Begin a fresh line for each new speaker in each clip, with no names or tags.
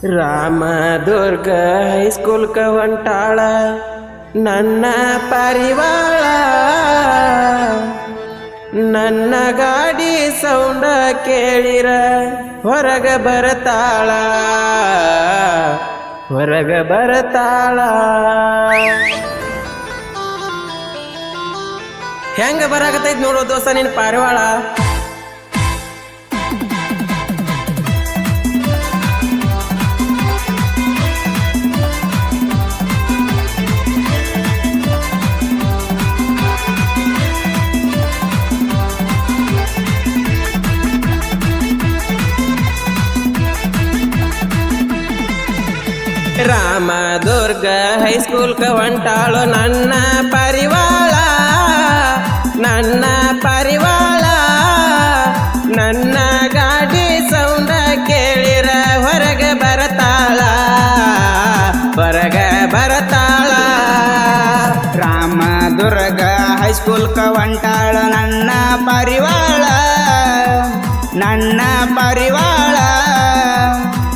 ರಾಮ ದುರ್ಗ ಹೈಸ್ಕೂಲ್ಕ ಹೊಂಟಾಳ, ನನ್ನ ಪರಿವಾಳ. ನನ್ನ ಗಾಡಿ ಸೌಂಡ ಕೇಳಿರ, ಹೊರಗ ಬರತಾಳ. ಹೊರಗ ಬರತಾಳ. ಹೆಂಗ ಬರಾಕತೈತಿ ನೋಡೋ ದೋಸ್ತ ನಿನ್ ಪಾರಿವಾಳ. ದುರ್ಗ ಹೈಸ್ಕೂಲ್ ಹೊಂಟಾಳು ನನ್ನ ಪರಿವಾಳ. ನನ್ನ ಪರಿವಾಳ. ನನ್ನ ಗಾಡಿ ಸೌಂಡ ಕೇಳಿರ ಹೊರಗೆ ಬರತಾಳ. ಹೊರಗೆ ಬರತಾಳ.
ರಾಮ ದುರ್ಗ ಹೈಸ್ಕೂಲ್ ಒಂಟಾಳು ನನ್ನ ಪರಿವಾಳ. ನನ್ನ ಪರಿವಾಳ.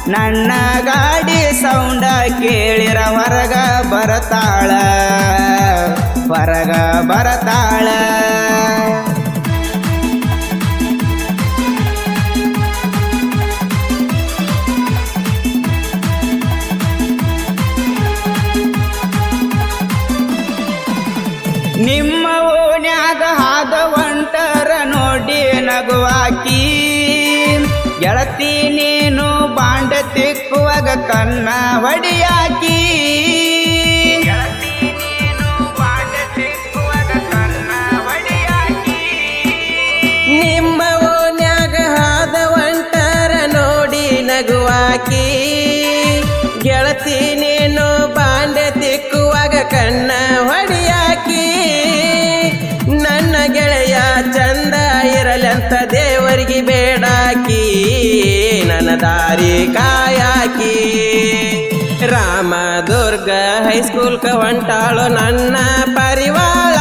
ನನ್ನ ಗಾಡಿ ಸೌಂಡ ಕೇಳಿರ ಹೊರಗ ಬರತಾಳ. ಹೊರಗ ಬರತಾಳ. ನಿಮ್ಮ ಓಣ್ಯಾಗ ಹಾದ ಒಂಟರ ನೋಡಿ ನಗುವಾಕಿ. ಗೆಳತಿ ನೀನು ಬಾಂಡ ತಿಕ್ಕುವಾಗ ಕನ್ನ ಹೊಡಿಯಾಕಿ. ಬಾಂಡ
ನಿಮ್ಮ ಓನ್ಯಾಗ ಹಾದ ಒಂಟರ ನೋಡಿ ನಗುವಾಕಿ. ಗೆಳತಿ ನೀನು ಬಾಂಡ ತಿಕ್ಕುವಾಗ ಕಣ್ಣ ಹೊಡಿಯಾಕಿ. ನನ್ನ ಗೆಳೆಯ ಚಂದ ಇರಲಂತ ದೇವರಿಗೆ ನನ್ನ ದಾರಿ ಕಾಯಾಕಿ. ರಾಮದುರ್ಗ ಹೈಸ್ಕೂಲ್ಕ ಹೊಂಟಾಳು ನನ್ನ ಪರಿವಾಳ.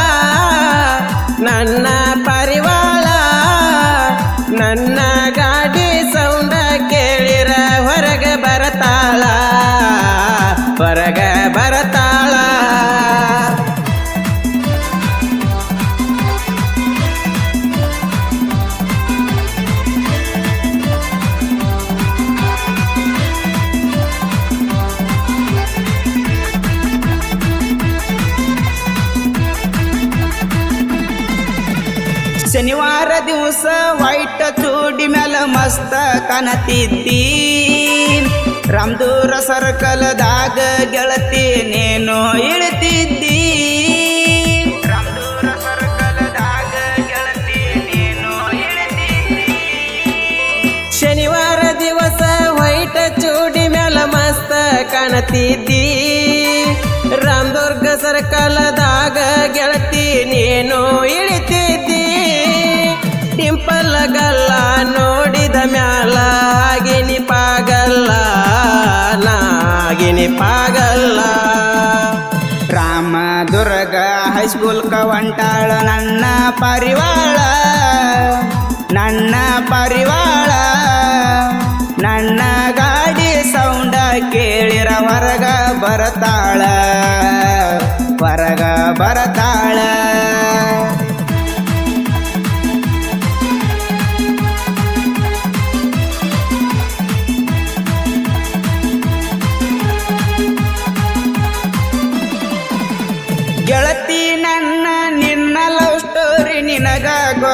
ನನ್ನ ಪರಿವಾಳ. ನನ್ನ
ಶನಿವಾರ ದಿವಸ ವೈಟ್ ಚೂಡಿ ಮೇಲೆ ಮಸ್ತ ಕನತಿದ್ದಿ. ರಾಮದೂರ ಸರ್ಕಲ್ದಾಗ ಗೆಳತಿ ನೀನು ರಾಮದೂರ ಸರ್ಕಲ್ದಾಗ ಗೆಳತಿ ನೀನು ಇಳಿತಿದ್ದಿ.
ಶನಿವಾರ ದಿವಸ ವೈಟ್ ಚೂಡಿ ಮ್ಯಾಲ ಮಸ್ತ ಕಾಣತಿದ್ದಿ ರಾಮದುರ್ಗ ಸರ್ಕಲದಾಗ ಗೆಳತಿ ನೀನು ಟಿಂಪಲ್ ಗಲ್ಲ ನೋಡಿದ ಮ್ಯಾಲ ಆಗಿನಿ ಪಾಗಲ್ಲ ನಾಗಿನಿ ಪಾಗಲ್ಲ.
ರಾಮ ದುರ್ಗ ಹೈಸ್ಕೂಲ್ ಕವಂಟಾಳ ನನ್ನ ಪರಿವಾಳ. ನನ್ನ ಪರಿವಾಳ, ನನ್ನ ಗಾಡಿ ಸೌಂಡ ಕೇಳಿರ ಹೊರಗ ಬರತಾಳ ಹೊರಗ ಬರತಾಳ.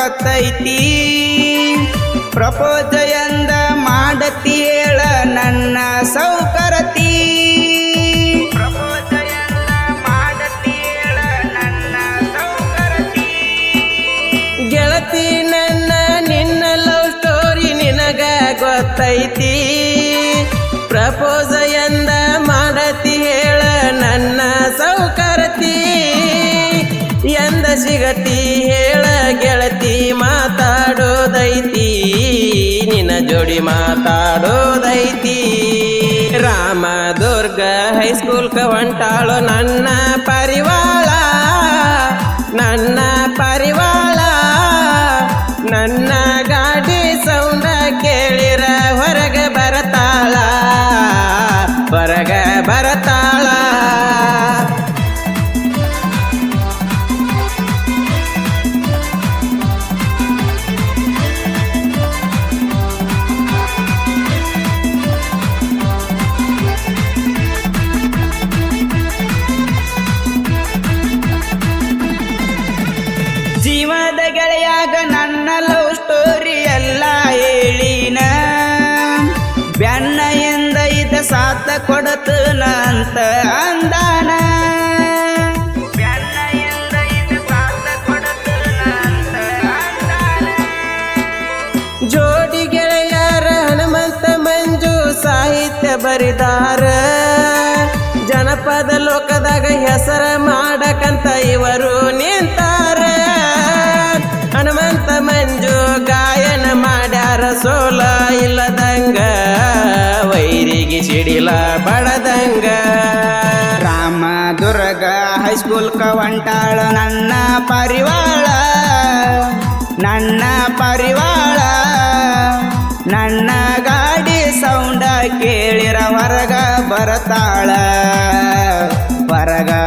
ಗೊತ್ತೈತಿ ಪ್ರಪೋಜ ಎಂದ ಮಾಡತಿ ಹೇಳ ನನ್ನ ಸೌಕರತಿ. ಪ್ರಪೋಜ ಮಾಡತಿ ಹೇಳ ನನ್ನ ಸೌಕರತಿ.
ಗೆಳತಿ ನನ್ನ, ನಿನ್ನ ಲವ್ ಸ್ಟೋರಿ ನಿನಗ ಗೊತ್ತೈತಿ. ಪ್ರಪೋಸ ಎಂದ ಮಾಡತಿ ಹೇಳ ನನ್ನ ಸೌಕರತಿ. ಎಂದ ಸಿಗತಿ ಜೋಡಿ ಮಾತಾಡೋದೈತಿ. ರಾಮ ದುರ್ಗ ಹೈಸ್ಕೂಲ್ಕ ಹೊಂಟಾಳು ನನ್ನ ಪರಿವಾಳ
ಇದ ಕೊಡತು ನಂತ ಅಂದಾನ.
ಜೋಡಿ ಗೆಳೆಯರ ಹನುಮಂತ ಮಂಜು ಸಾಹಿತ್ಯ ಬರಿದಾರ. ಜನಪದ ಲೋಕದಾಗ ಹೆಸರ ಮಾಡಕಂತ ಇವರು ನಿಂತಾರ. ಹನುಮಂತ ಮಂಜು ಗಾಯನ ಮಾಡ್ಯಾರ ಸೋಲ ವೈರಿಗೆ ಸಿಡಿಲ ಬಡದಂಗ.
ರಾಮ ದುರ್ಗ ಹೈಸ್ಕೂಲ್ ಕವಂಟಾಳ ನನ್ನ ಪರಿವಾಳ. ನನ್ನ ಪರಿವಾಳ. ನನ್ನ ಗಾಡಿ ಸೌಂಡ ಕೇಳಿರ ಹೊರಗ ಬರತಾಳ. ಹೊರಗ